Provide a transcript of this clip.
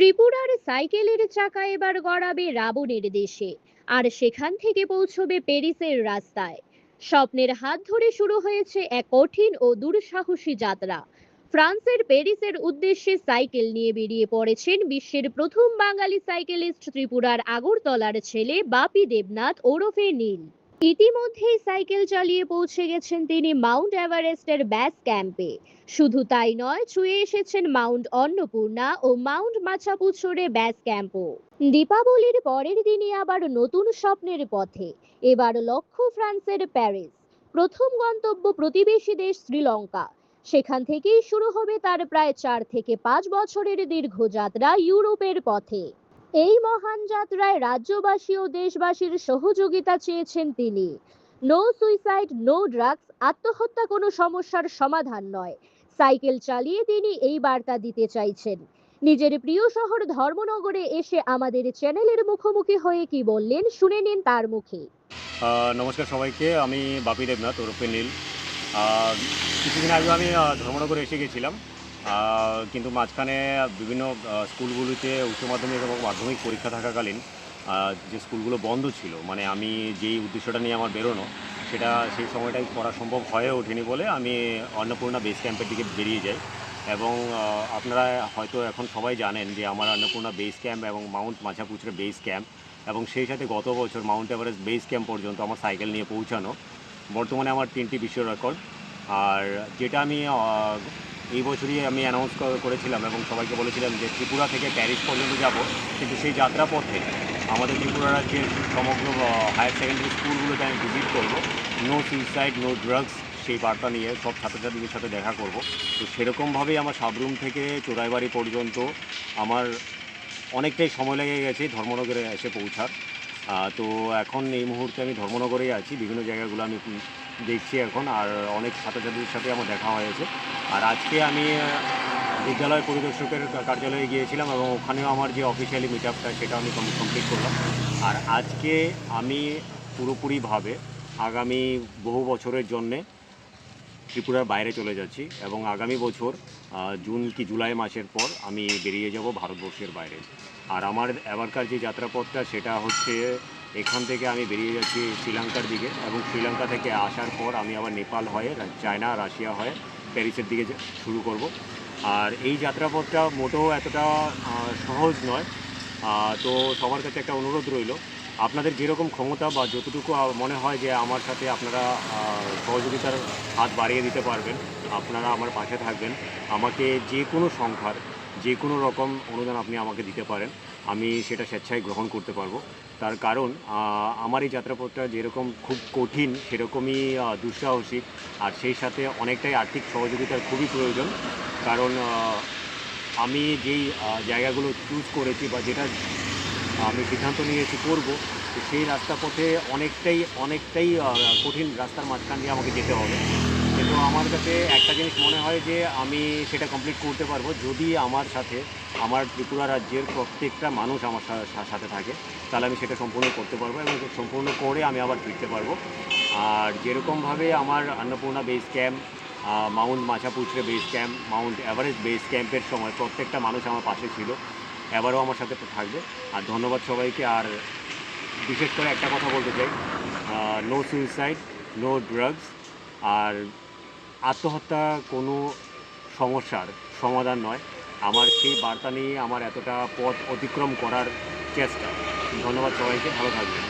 ত্রিপুরার সাইকেলের চাকা এবার গড়াবে রাবণের দেশে, আর সেখান থেকে পৌঁছবে প্যারিসের রাস্তায়। স্বপ্নের হাত ধরে শুরু হয়েছে এক কঠিন ও দুঃসাহসী যাত্রা। ফ্রান্সের প্যারিসের উদ্দেশ্যে সাইকেল নিয়ে বেরিয়ে পড়েছেন বিশ্বের প্রথম বাঙালি সাইকেলিস্ট ত্রিপুরার আগরতলার ছেলে বাপি দেবনাথ ওরফে নীল। ইতিমধ্যেই সাইকেল চালিয়ে পৌঁছে গেছেন তিনি মাউন্ট এভারেস্টের ব্যাস ক্যাম্পে। শুধু তাই নয়, ছুঁয়ে এসেছেন মাউন্ট অন্নপূর্ণা ও মাউন্ট মাছাপুছরে ব্যাস ক্যাম্পও। দীপাবলির পরের দিনই আবার নতুন স্বপ্নের পথে। এবার লক্ষ্য ফ্রান্সের প্যারিস। প্রথম গন্তব্য প্রতিবেশী দেশ শ্রীলঙ্কা। সেখান থেকেই শুরু হবে তার প্রায় চার থেকে পাঁচ বছরের দীর্ঘ যাত্রা ইউরোপের পথে। এই মহান যাত্রায় রাজ্যবাসী ও দেশবাসীর সহযোগিতা চেয়েছেন তিনি। নো সুইসাইড নো ড্রাগস আত্মহত্যা কোনো সমস্যার সমাধান নয়। সাইকেল চালিয়ে তিনি এই বার্তা দিতে চাইছেন। নিজের প্রিয় শহর ধর্মনগরে এসে আমাদের চ্যানেলের মুখোমুখি হয়ে কি বললেন শুনে নিন তার মুখে। নমস্কার সবাইকে, আমি বাপি দেবনাথ ওরফে নীল। কিছুদিন আগে আমি ধর্মনগরে এসে গেছিলাম। কিন্তু মাঝখানে বিভিন্ন স্কুলগুলিতে উচ্চ মাধ্যমিক এবং মাধ্যমিক পরীক্ষা থাকাকালীন যে স্কুলগুলো বন্ধ ছিল মানে আমি যেই উদ্দেশ্যটা নিয়ে আমার বেরোনো, সেটা সেই সময়টাই করা সম্ভব হয়ে ওঠেনি বলে আমি অন্নপূর্ণা বেস ক্যাম্পের দিকে বেরিয়ে যাই। এবং আপনারা হয়তো এখন সবাই জানেন যে আমার অন্নপূর্ণা বেস ক্যাম্প এবং মাউন্ট মাছাপুচরা বেস ক্যাম্প এবং সেই সাথে গত বছর মাউন্ট এভারেস্ট বেস ক্যাম্প পর্যন্ত আমার সাইকেল নিয়ে পৌঁছানো। বর্তমানে আমার তিনটি বিশ্ব রেকর্ড। আর যেটা আমি এই বছরই আমি অ্যানাউন্স করেছিলাম এবং সবাইকে বলেছিলাম যে ত্রিপুরা থেকে প্যারিস পর্যন্ত যাব, কিন্তু সেই যাত্রাপথে আমাদের ত্রিপুরা রাজ্যের সমগ্র হায়ার সেকেন্ডারি স্কুলগুলোতে আমি ভিজিট করব। নো সুইসাইড নো ড্রাগস সেই বার্তা নিয়ে সব ছাত্রছাত্রীদের সাথে দেখা করব। তো সেরকমভাবেই আমার সাবরুম থেকে চোরাইবাড়ি পর্যন্ত আমার অনেকটাই সময় লেগে গেছে ধর্মনগরে এসে পৌঁছার। তো এখন এই মুহূর্তে আমি ধর্মনগরেই আছি, বিভিন্ন জায়গাগুলো আমি দেখছি এখন, আর অনেক ছাত্রছাত্রীদের সাথে আমার দেখা হয়েছে। আর আজকে আমি বিদ্যালয় পরিদর্শকের কার্যালয়ে গিয়েছিলাম এবং ওখানেও আমার যে অফিসিয়ালি মিট আপটা সেটা আমি কমপ্লিট করলাম। আর আজকে আমি পুরোপুরিভাবে আগামী বহু বছরের জন্যে ত্রিপুরার বাইরে চলে যাচ্ছি এবং আগামী বছর জুন কি জুলাই মাসের পর আমি বেরিয়ে যাব ভারতবর্ষের বাইরে। আর আমার এবারকার যে যাত্রাপথটা, সেটা হচ্ছে এখান থেকে আমি বেরিয়ে যাচ্ছি শ্রীলঙ্কার দিকে এবং শ্রীলঙ্কা থেকে আসার পর আমি আবার নেপাল হয়ে, চায়না, রাশিয়া হয়ে প্যারিসের দিকে শুরু করব। আর এই যাত্রাপথটা মোটেও এতটা সহজ নয়। তো সবার কাছে একটা অনুরোধ রইল। আপনাদের যেরকম ক্ষমতা বা যতটুকু মনে হয় যে আমার সাথে আপনারা সহযোগিতার হাত বাড়িয়ে দিতে পারবেন, আপনারা আমার পাশে থাকবেন। আমাকে যে কোনো সংখ্যার যে কোনো রকম অনুদান আপনি আমাকে দিতে পারেন। আমি সেটা স্বেচ্ছায় গ্রহণ করতে পারব। তার কারণ আমার এই যাত্রাপথটা যেরকম খুব কঠিন, সেরকমই দুঃসাহসিক। আর সেই সাথে অনেকটাই আর্থিক সহযোগিতার খুবই প্রয়োজন। কারণ আমি যেই জায়গাগুলো চুজ করেছি বা যেটা আমি সিদ্ধান্ত নিয়েছি করব সেই রাস্তা পথে অনেকটাই অনেকটাই কঠিন রাস্তার মাঝখান দিয়ে আমাকে যেতে হবে। কিন্তু আমার কাছে একটা জিনিস মনে হয় যে আমি সেটা কমপ্লিট করতে পারব যদি আমার সাথে আমার ত্রিপুরা রাজ্যের প্রত্যেকটা মানুষ আমার সাথে থাকে, তাহলে আমি সেটা সম্পূর্ণ করতে পারব এবং সম্পূর্ণ করে আমি আবার ফিরতে পারব। আর যেরকমভাবে আমার Annapurna base camp mount Machapuchare base camp mount Everest base ক্যাম্পের সময় প্রত্যেকটা মানুষ আমার পাশে ছিল, এবারও আমার সাথে থাকবে। আর ধন্যবাদ সবাইকে। আর বিশেষ করে একটা কথা বলতে চাই নো সুইসাইড নো ড্রাগস আর আত্মহত্যা কোনো সমস্যার সমাধান নয়। আমার সেই বার্তা নিয়ে আমার এতটা পথ অতিক্রম করার চেষ্টা। ধন্যবাদ সবাইকে, ভালো থাকবেন।